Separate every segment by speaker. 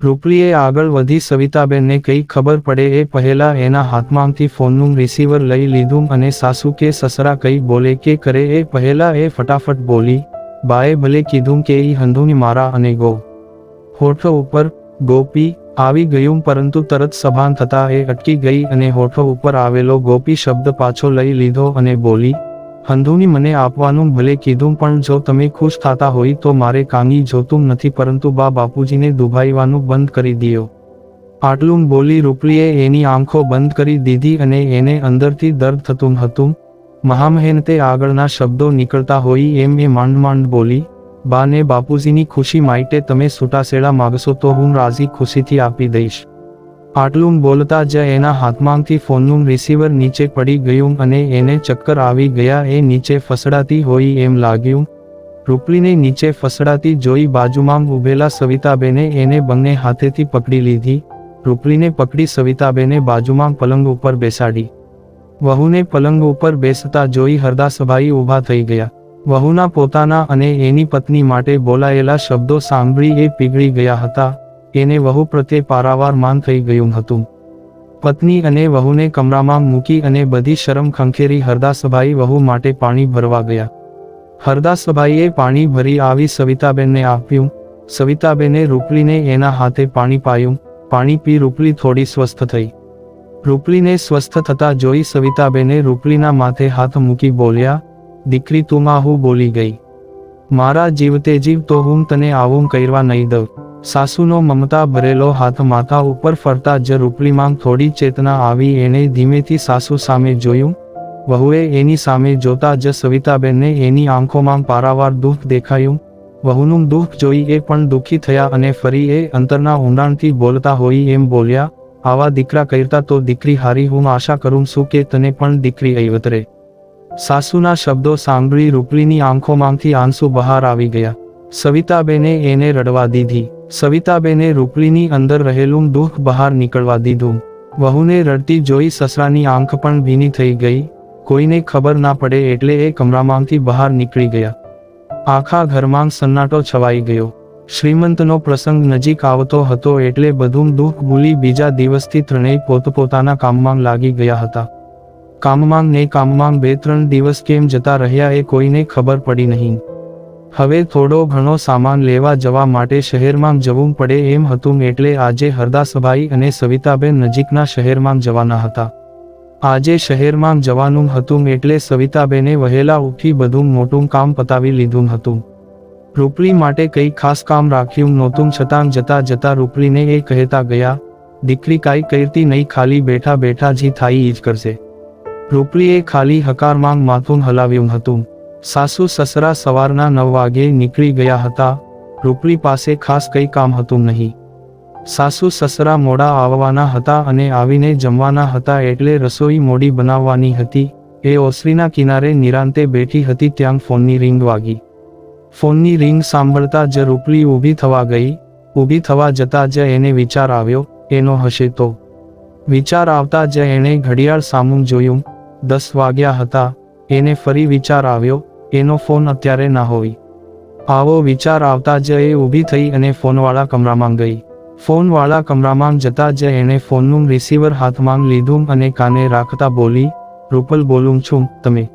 Speaker 1: રૂપલીએ આગળ વધી સવિતાબેનને કંઈ ખબર પડે એ પહેલા એના હાથમાંથી ફોનનું રિસીવર લઈ લીધું અને સાસુ કે સસરા કંઈ બોલે કે કરે એ પહેલા એ ફટાફટ બોલી, બાએ ભલે કીધું કે ઈ હંધુની મારા અને ગો. હોઠો ઉપર, ગોપી, આવી ગયું પરંતુ તરત સભાન થતા એ અટકી ગઈ અને હોઠો ઉપર આવેલો ગોપી શબ્દ પાછો લઈ લીધો અને બોલી હંધુની મને આપવાનું ભલે કીધું પણ જો તમે ખુશ થતા હોય તો મારે કાંગી જોતું નથી પરંતુ બા બાપુજીને દુભાઈવાનું બંધ કરી દો આટલું બોલી રૂપલીએ એની આંખો બંધ કરી દીધી અને એને અંદરથી દર્દ થતું હતું. મહામહેનતે આગળના શબ્દો નીકળતા હોય એમ એ માંડ માંડ બોલી, બાને બાપુજીની ખુશી માટે તમે છૂટાછેડા માગશો તો હું રાજી ખુશીથી આપી દઈશ. આટલું બોલતા જ એના હાથમાંથી ફોનનું રિસીવર નીચે પડી ગયું અને એને ચક્કર આવી ગયા. એ નીચે ફસડાતી હોય એમ લાગ્યું. રૂપલીને નીચે ફસડાતી જોઈ બાજુમાં ઊભેલા સવિતાબેને એને બંને હાથેથી પકડી લીધી. રૂપલીને પકડી સવિતાબેને બાજુમાં પલંગ ઉપર બેસાડી. વહુને પલંગ ઉપર બેસતા જોઈ હરદાસભાઈ ઊભા થઈ ગયા. વહુના પોતાના અને એની પત્ની માટે બોલાયેલા શબ્દો સાંભળી એ પીગળી ગયા હતા. એને વહુ પ્રત્યે પારાવાર માન થઈ ગયું હતું. પત્ની અને વહુને કમરામાં મૂકી અને બધી શરમ ખંખેરી હરદાસભાઈ વહુ માટે પાણી ભરવા ગયા. હરદાસભાઈએ પાણી ભરી આવી સવિતાબેનને આપ્યું. સવિતાબેને રૂપલીને એના હાથે પાણી પાયું. પાણી પી રૂપલી થોડી સ્વસ્થ થઈ. રૂપલીને સ્વસ્થ થતા જોઈ સવિતાબેને રૂપલીના માથે હાથ મૂકી બોલ્યા, દીકરી તું હું બોલી ગઈ. મારા જીવતે જીવ તો હું તને આવું કરવા નહીં દઉં. સાસુનો મમતા ભરેલો હાથ માથા ઉપર ફરતા જ રૂપલીમાં થોડી ચેતના આવી એણે ધીમેથી સાસુ સામે જોયું. વહુએ એની સામે જોતા જ સવિતાબેનને એની આંખોમાં પારાવાર દુઃખ દેખાયું. વહુનું દુઃખ જોઈ એ પણ દુઃખી થયા અને ફરી એ અંતરના ઊંડાણથી બોલતા હોય એમ બોલ્યા, આવા દીકરા કરતા તો દીકરી હારી હું આશા કરું છું કે તને પણ દીકરી અવતરે સાસુના શબ્દો સાંભળી રૂપલીની આંખોમાંથી આંસુ બહાર આવી ગયા. સવિતાબેને એને રડવા દીધી. સવિતાબેને રૂપલીની અંદર રહેલું દુઃખ બહાર નીકળવા દીધું. વહુને રડતી જોઈ સસરાની આંખ પણ ભીની થઈ ગઈ. કોઈને ખબર ના પડે એટલે એ કમરામાંથી બહાર નીકળી ગયા. આખા ઘરમાં સન્નાટો છવાઈ ગયો. શ્રીમંતનો પ્રસંગ નજીક આવતો હતો એટલે બધું દુઃખ ભૂલી બીજા દિવસથી ત્રણેય પોતપોતાના કામમાં લાગી ગયા હતા. કામમાં ને કામમાં બે ત્રણ દિવસ કેમ જતા રહ્યા એ કોઈને ખબર પડી નહીં. હવે થોડો ઘણો સામાન લેવા જવા માટે શહેરમાં જવું પડે એમ હતું એટલે આજે હરદાસભાઈ અને સવિતાબેન નજીકના શહેરમાં જવાના હતા. આજે શહેરમાં જવાનું હતું એટલે સવિતાબેને વહેલા ઉઠી બધું મોટું કામ પતાવી લીધું હતું. રૂપલી માટે કંઈ ખાસ કામ રાખ્યું નહોતું છતાં જતા જતા રૂપલીને એ કહેતા ગયા, દીકરી કાંઈ કરતી નહીં, ખાલી બેઠા બેઠા જી થાય ઈ જ કરશે. રૂપલીએ ખાલી હકારમાં માથું હલાવ્યું હતું. સાસુ સસરા સવારના નવ વાગે નીકળી ગયા હતા. રૂપલી પાસે ખાસ કંઈ કામ હતું નહીં. સાસુ સસરા મોડા આવવાના હતા અને આવીને જમવાના હતા એટલે રસોઈ મોડી બનાવવાની હતી. એ ઓસરીના કિનારે નિરાંતે બેઠી હતી ત્યાં ફોનની રિંગ વાગી. ફોનની રિંગ સાંભળતા જ રૂપલી ઊભી થવા ગઈ. ઊભી થવા જતા જ એને વિચાર આવ્યો, એનો હશે તો? વિચાર આવતા જ એણે ઘડિયાળ સામું જોયું. દસ વાગ્યા હતા. એને ફરી વિચાર આવ્યો એનો ફોન અત્યારે ના હોય. આવો વિચાર આવતા જ એ ઊભી થઈ અને ફોનવાળા કમરામાં ગઈ. ફોનવાળા કમરામાં જતા જ એણે ફોનનું રિસીવર હાથમાં લીધું અને કાને રાખતા બોલી, રૂપલ બોલું છું તમે.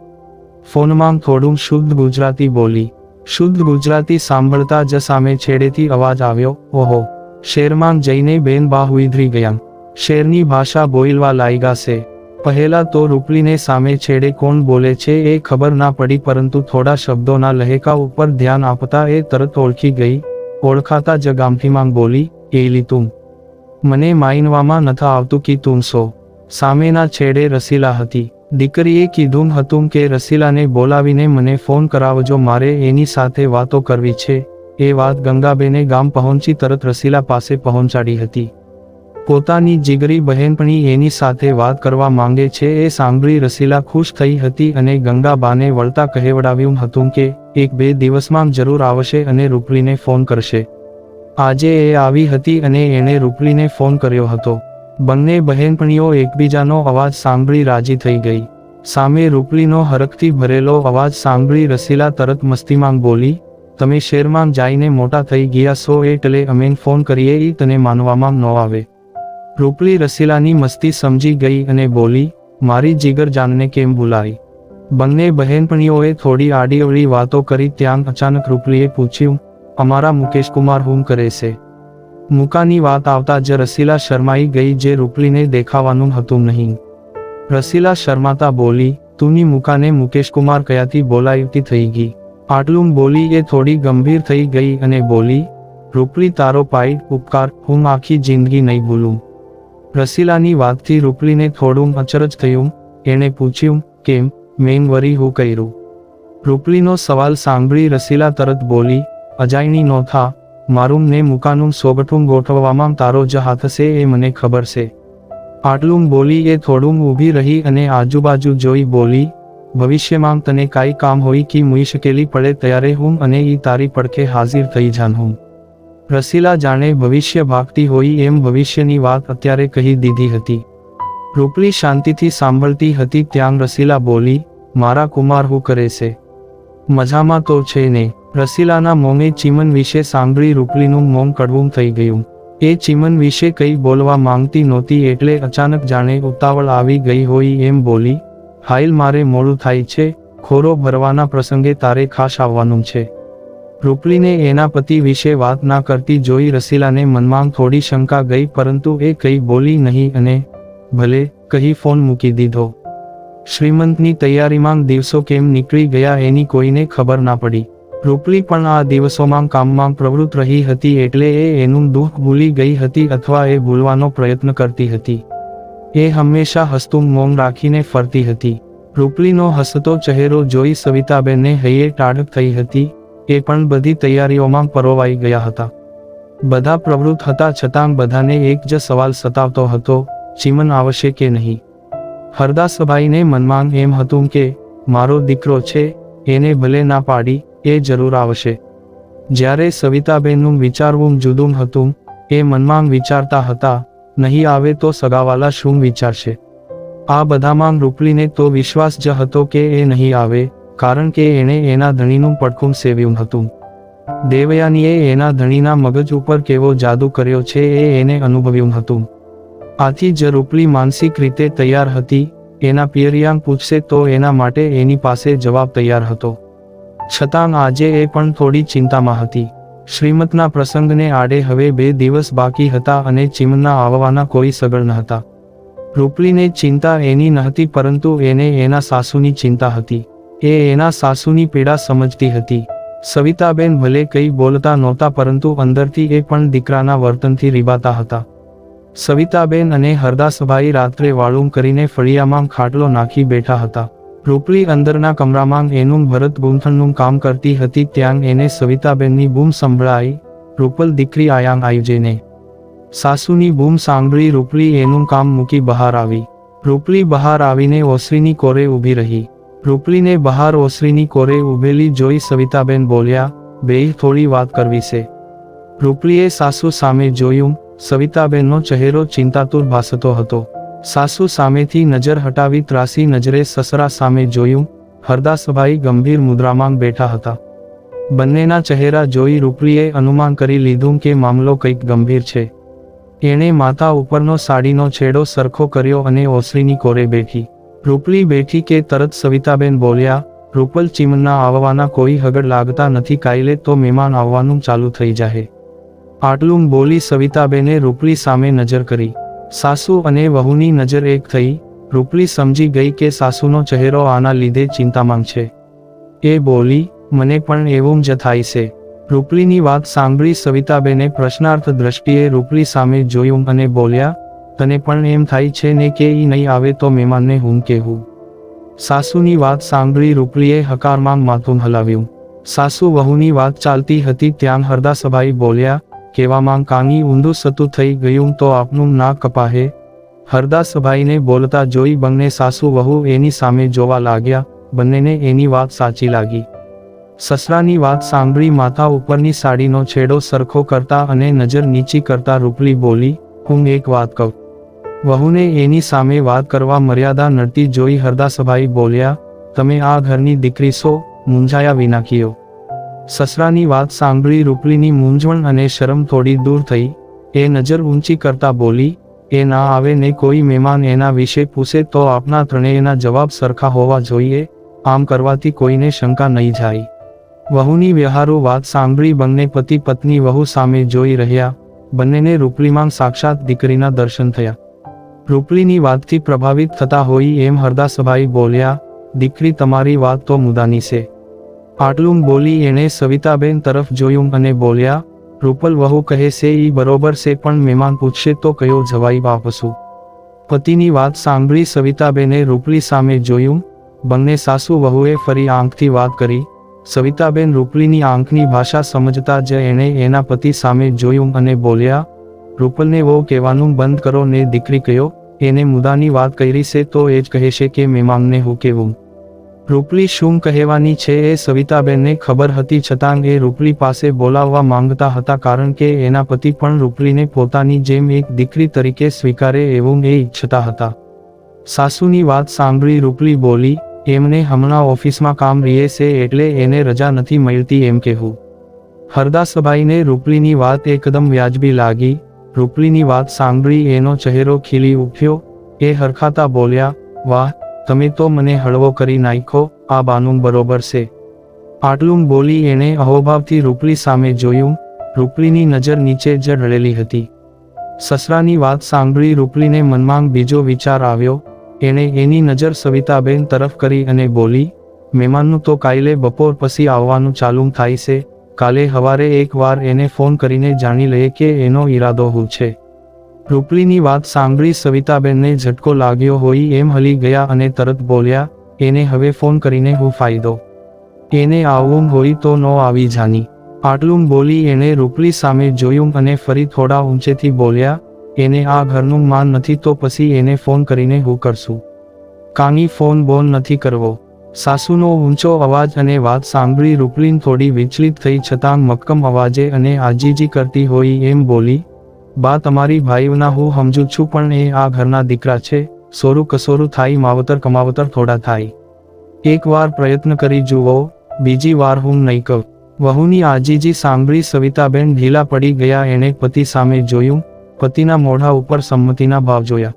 Speaker 1: ફોનમાં થોડું શુદ્ધ ગુજરાતી બોલી. શુદ્ધ ગુજરાતી સાંભળતા જ સામે છેડેથી અવાજ આવ્યો, ઓહો. શેરમાં જઈને બેન બા ઉધરી ગયા. શેરની ભાષા બોલવા લાગ્યા છે. પહેલા તો રૂપલીને સામે છેડે કોણ બોલે છે એ ખબર ના પડી પરંતુ થોડા શબ્દોના લહેકા ઉપર ધ્યાન આપતા એ તરત ઓળખી ગઈ. ઓળખાતા જ ગામઠીમાં બોલી, એલી તું. મને માઇનવામાં નથા આવતું કે તું સો સામેના છેડે રસીલા હતી. દીકરીએ કીધું હતું કે રસીલાને બોલાવીને મને ફોન કરાવજો, મારે એની સાથે વાતો કરવી છે. એ વાત ગંગાબેને ગામ પહોંચી તરત રસીલા પાસે પહોંચાડી હતી. પોતાની જીગરી બહેનપણી એની સાથે વાત કરવા માંગે છે, એ સાંભળી રસીલા ખુશ થઈ હતી અને ગંગાબાને વળતા કહેવડાવ્યું હતું કે, એક બે દિવસમાં જરૂર આવશે અને રૂપલીને ફોન કરશે. આજે એ આવી હતી અને એણે રૂપલીને ફોન કર્યો હતો. બંને બહેનપણીઓ એકબીજાનો અવાજ સાંભળી રાજી થઈ ગઈ. સામે રૂપલીનો હરખથી ભરેલો અવાજ સાંભળી રસીલા તરત મસ્તીમાં બોલી, તમે શેરમાં જઈને મોટા થઈ ગયા છો એટલે અમે ફોન કરીએ એ તને માનવામાં ન આવે. રૂપલી રસીલાની મસ્તી સમજી ગઈ અને બોલી, મારી જીગર જાનને કેમ બોલાવી બંને બહેનપણીઓએ થોડી આડીઅવળી વાતો કરી ત્યાં અચાનક રૂપલીએ પૂછ્યું, અમારા મુકેશ કુમાર હું કરે છે? મુકાની વાત આવતા જ રસીલા શરમાઈ ગઈ જે રૂપલીને દેખાવાનું હતું નહીં. રસીલા શર્માતા બોલી, તુની મુકાને મુકેશ કુમાર કયાથી બોલાવતી થઈ ગઈ? આટલું બોલી એ થોડી ગંભીર થઈ ગઈ અને બોલી, રૂપલી તારો પાઈ ઉપકાર, હું આખી જિંદગી નહીં ભૂલું. રસીલાની વાતથી રૂપલીને થોડું અચરજ થયું, એણે પૂછ્યું, કેમ? મેં વરી હું કર્યું? રૂપલીનો સવાલ સાંભળી રસીલા તરત બોલી, અજાયણી નો થા, મારું ને મુકાનું સોગઠું ગોઠવવામાં તારો જ હાથ છે એ મને ખબર છે. આટલું બોલી એ થોડું ઊભી રહી અને આજુબાજુ જોઈ બોલી, ભવિષ્યમાં તને કાંઈ કામ હોય કે મુશ્કેલી પડે ત્યારે હું અને ઈ તારી પડખે હાજર થઈ જાન હું રસીલા જાણે ભવિષ્ય ભાગતી હોય એમ ભવિષ્યની વાત અત્યારે કહી દીધી હતી. રૂપલી શાંતિથી સાંભળતી હતી ત્યાં રસીલા બોલી, મારા કુમાર, હું કરે છે? મજામાં તો છે ને? રસીલાના મોંએ ચીમન વિશે સાંભળી રૂપલીનું મોં કડવું થઈ ગયું. એ ચીમન વિશે કંઈ બોલવા માંગતી નહોતી એટલે અચાનક જાણે ઉતાવળ આવી ગઈ હોય એમ બોલી હાઈલ મારે મોડું થાય છે, ખોરો ભરવાના પ્રસંગે તારે ખાસ આવવાનું છે. રૂપલીને એના પતિ વિશે વાત ના કરતી જોઈ રસીલાને મનમાં થોડી શંકા ગઈ, પરંતુ એ કંઈ બોલી નહીં અને ભલે કહી ફોન મૂકી દીધો. શ્રીમંતની તૈયારીમાં દિવસો કેમ નીકળી ગયા એની કોઈને ખબર ના પડી. રૂપલી પણ આ દિવસોમાં કામમાં પ્રવૃત્ત રહી હતી એટલે એ એનું દુઃખ ભૂલી ગઈ હતી અથવા એ ભૂલવાનો પ્રયત્ન કરતી હતી. એ હંમેશા હસતું મૌન રાખીને ફરતી હતી. રૂપલીનો હસતો ચહેરો જોઈ સવિતાબેનને હૈયે ટાઢક થઈ હતી. એ પણ બધી તૈયારીઓમાં પરોવાઈ ગયા હતા. બધા પ્રવૃત્ત હતા છતાં બધાને એક જ સવાલ સતાવતો હતો, ચીમન આવશે કે નહીં? હરદાસભાઈને મનમાં એમ હતું કે, મારો દીકરો છે, એને ભલે ના પાડી, એ જરૂર આવશે. જ્યારે સવિતાબેનનું વિચારવું જુદું હતું, એ મનમાં વિચારતા હતા, નહીં આવે તો સગાવાલા શું વિચારશે? આ બધામાં રૂપલીને તો વિશ્વાસ જ હતો કે એ નહીં આવે કારણ કે એણે એના ધણીનું પડખું સેવ્યું હતું. દેવયાનીએ એના ધણીના મગજ ઉપર કેવો જાદુ કર્યો છે એ એને અનુભવ્યું હતું. આથી જ રૂપલી માનસિક રીતે તૈયાર હતી, એના પિયરિયાંગ પૂછશે તો એના માટે એની પાસે જવાબ તૈયાર હતો. છતાં આજે એ પણ થોડી ચિંતામાં હતી. શ્રીમતના પ્રસંગને આડે હવે બે દિવસ બાકી હતા અને ચીમના આવવાના કોઈ સગળ ન હતા. રૂપલીને ચિંતા એની નહતી પરંતુ એને એના સાસુની ચિંતા હતી. એ એના સાસુની પીડા સમજતી હતી. સવિતાબેન ભલે કંઈ બોલતા નહોતા પરંતુ અંદરથી એ પણ દીકરાના વર્તનથી રીબાતા હતા. સવિતાબેન અને હરદાસભાઈ રાત્રે વાળું કરીને ફળિયામાં ખાટલો નાખી બેઠા હતા. રૂપલી અંદરના કમરામાં એનું ભરત ગૂંથણનું કામ કરતી હતી ત્યાં એને સવિતાબેનની બૂમ સંભળાઈ, રૂપલ દીકરી આયાંગ આયુજેને. સાસુની બૂમ સાંભળી રૂપલી એનું કામ મૂકી બહાર આવી. રૂપલી બહાર આવીને ઓસરીની કોરે ઊભી રહી. રૂપલીને બહાર ઓસરીની કોરે ઊભેલી જોઈ સવિતાબેન બોલ્યા, બેય, થોડી વાત કરવી છે. રૂપલીએ સાસુ સામે જોયું, સવિતાબેનનો ચહેરો ચિંતાતુર ભાસતો હતો. સાસુ સામેથી નજર હટાવી ત્રાસી નજરે સસરા સામે જોયું, હરદાસભાઈ ગંભીર મુદ્રામાં બેઠા હતા. બંનેના ચહેરા જોઈ રૂપલીએ અનુમાન કરી લીધું કે મામલો કંઈક ગંભીર છે. એણે માથા ઉપરનો સાડીનો છેડો સરખો કર્યો અને ઓસરીની કોરે બેઠી. રૂપલી બેઠી કે તરત સવિતાબેન બોલ્યા, રૂપલ ચીમના આવવાના કોઈ હગડ લાગતા નથી, કાયલે તો મહેમાન આવવાનું ચાલુ થઈ જાહે. આટલું બોલી સવિતાબેને રૂપલી સામે નજર કરી. સાસુ અને વહુની નજર એક થઈ. રૂપલી સમજી ગઈ કે સાસુનો ચહેરો આના લીધે ચિંતામાં છે. એ બોલી, મને પણ એવું જ થાય છે. રૂપલીની વાત સાંભળી સવિતાબેને પ્રશ્નાર્થ દ્રષ્ટિએ રૂપલી સામે જોયું અને બોલ્યા તને પણ એમ થાય છે ને કે ઈ નહીં આવે તો મહેમાનને હું કહેવું સાસુની વાત સાંભળી રૂપલીએ હકારમાં માથું હલાવ્યું. સાસુ વહુની વાત ચાલતી હતી ત્યાં હરદાસભાઈ બોલ્યા કહેવામાં કાંગી, ઊંધું સતું થઈ ગયું તો આપનું ના કપાહે. હરદાસભાઈને બોલતા જોઈ બંને સાસુ વહુ એની સામે જોવા લાગ્યા, બંનેને એની વાત સાચી લાગી. સસરાની વાત સાંભળી માથા ઉપરની સાડીનો છેડો સરખો કરતા અને નજર નીચી કરતા રૂપલી બોલી, હું એક વાત કહું. વહુને એની સામે વાત કરવા મર્યાદા નડતી જોઈ હરદાસભાઈ બોલ્યા, તમે આ ઘરની દીકરી છો, મૂંઝાયા વિના કીયો સસરાની વાત સાંભળી રૂપલીની મૂંઝવણ અને શરમ થોડી દૂર થઈ. એ નજર ઊંચી કરતા બોલી, એ ના આવે ને કોઈ મહેમાન એના વિશે પૂછે તો આપના ત્રણેયના જવાબ સરખા હોવા જોઈએ, આમ કરવાથી કોઈને શંકા નહીં જાય. વહુની વ્યવહારો વાત સાંભળી બંને પતિ પત્ની વહુ સામે જોઈ રહ્યા. બંનેને રૂપલીમાં સાક્ષાત દીકરીના દર્શન થયા. રૂપલીની વાતથી પ્રભાવિત થતા હોય એમ હરદાસભાઈ બોલ્યા, દીકરી તમારી વાત તો મુદાની છે. આટલું બોલી એણે સવિતાબેન તરફ જોયું અને બોલ્યા, રૂપલ વહુ કહે છે એ બરોબર છે પણ મહેમાન પૂછશે તો કયો જવાઈ વાપસું પતિની વાત સાંભળી સવિતાબેને રૂપલી સામે જોયું, બંને સાસુ વહુએ ફરી આંખથી વાત કરી. સવિતાબેન રૂપલીની આંખની ભાષા સમજતા જ એણે એના પતિ સામે જોયું અને બોલ્યા રૂપલને વો કહેવાનું બંધ કરો ને દીકરી કયો એને મુદાની વાત કરી છે તો એ જ કહેશે કે મહેમાનને હું કેવું રૂપલી શું કહેવાની છે એ સવિતાબેનને ખબર હતી છતાં એ રૂપલી પાસે બોલાવવા માંગતા હતા કારણ કે એના પતિ પણ રૂપલીને પોતાની જેમ એક દીકરી તરીકે સ્વીકારે એવું એ ઈચ્છતા હતા. સાસુની વાત સાંભળી રૂપલી બોલી, એમને હમણાં ઓફિસમાં કામ રહીએ છે એટલે એને રજા નથી મળતી એમ કહેવું. હરદાસભાઈને રૂપલીની વાત એકદમ વ્યાજબી લાગી રૂપલીની વાત સાંભળી એનો ચહેરો ખીલી ઉઠ્યો. એ હરખાતા બોલ્યા, વાહ, તમે તો મને હળવો કરી નાખ્યો, આ બાનું બરોબર છે. આટલું બોલી એણે અહોભાવથી રૂપલી સામે જોયું. રૂપલીની નજર નીચે જ ઢળેલી હતી. સસરાની વાત સાંભળી રૂપલીને મનમાં બીજો વિચાર આવ્યો. એણે એની નજર સવિતાબેન તરફ કરી અને બોલી, મહેમાનનું તો કાલે બપોર પછી આવવાનું ચાલુ થાય છે. કાલે હવારે એકવાર એને ફોન કરીને જાણી લઈએ કે એનો ઈરાદો હું છે. રૂપલીની વાત સાંભળી સવિતાબેનને ઝટકો લાગ્યો હોય એમ હલી ગયા અને તરત બોલ્યા, એને હવે ફોન કરીને હું ફાયદો. એને આવવું હોય તો ન આવી જાની. આટલું બોલી એણે રૂપલી સામે જોયું અને ફરી થોડા ઊંચેથી બોલ્યા, એને આ ઘરનું માન નથી તો પછી એને ફોન કરીને હું કરશું. કાની ફોન બોન નથી કરવો. સાસુનો ઊંચો અવાજ અને વાત સાંભળી રૂપલીન થોડી વિચલિત થઈ છતાં મક્કમ અવાજે અને આજીજી કરતી હોય એમ બોલી, બા, તમારી ભાઈઓના હું સમજુ છું, પણ એ આ ઘરના દીકરા છે. સોરું કસોરું થાય, માવતર કમાવતર થોડા થાય. એકવાર પ્રયત્ન કરી જુઓ, બીજી વાર હું નહીં કહું. વહુની આજીજી સાંભળી સવિતાબેન ઢીલા પડી ગયા, એણે પતિ સામે જોયું. પતિના મોઢા ઉપર સંમતિના ભાવ જોયા.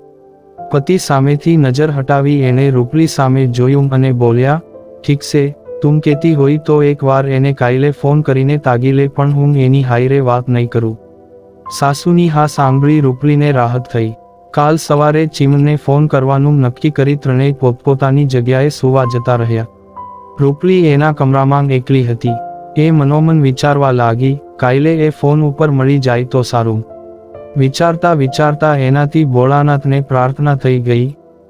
Speaker 1: પતિ સામેથી નજર હટાવી એણે રૂપલી સામે જોયું અને બોલ્યા, ઠીક છે, તું કહેતી હોય તો એકવાર એને કાલે ફોન કરીને તાગી લે પણ હું એની હાઈરે વાત નહીં કરું. સાસુની હા સાંભળી રૂપલીને રાહત થઈ. કાલ સવારે ચીમને ફોન કરવાનું નક્કી કરી ત્રણેય પોતપોતાની જગ્યાએ સુવા જતા રહ્યા. રૂપલી એના કમરામાં એકલી હતી. એ મનોમન વિચારવા લાગી કાલે એ ફોન ઉપર મળી જાય તો સારું. વિચારતા વિચારતા એનાથી ભોળાનાથને પ્રાર્થના થઈ ગઈ,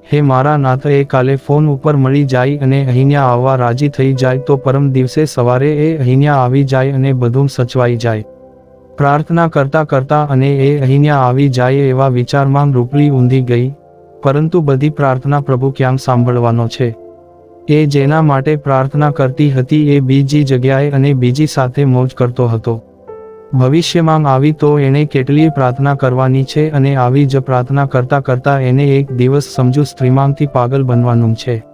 Speaker 1: હે મારા નાથ, એ કાલે ફોન ઉપર મળી જાય અને અહીંયા આવવા રાજી થઈ જાય તો પરમ દિવસે સવારે એ અહીંયા આવી જાય અને બધું સચવાઈ જાય. પ્રાર્થના કરતા કરતા અને એ અહીંયા આવી જાય એવા વિચારમાં રૂપલી ઊંધી ગઈ, પરંતુ બધી પ્રાર્થના પ્રભુ ક્યાં સાંભળવાનો છે? એ જેના માટે પ્રાર્થના કરતી હતી એ બીજી જગ્યાએ અને બીજી સાથે મોજ કરતો હતો. ભવિષ્યમાં આવી તો એણે કેટલીય પ્રાર્થના કરવાની છે અને આવી જ પ્રાર્થના કરતા કરતા એને એક દિવસ સમજુ સ્ત્રીમાંગથી પાગલ બનવાનું છે.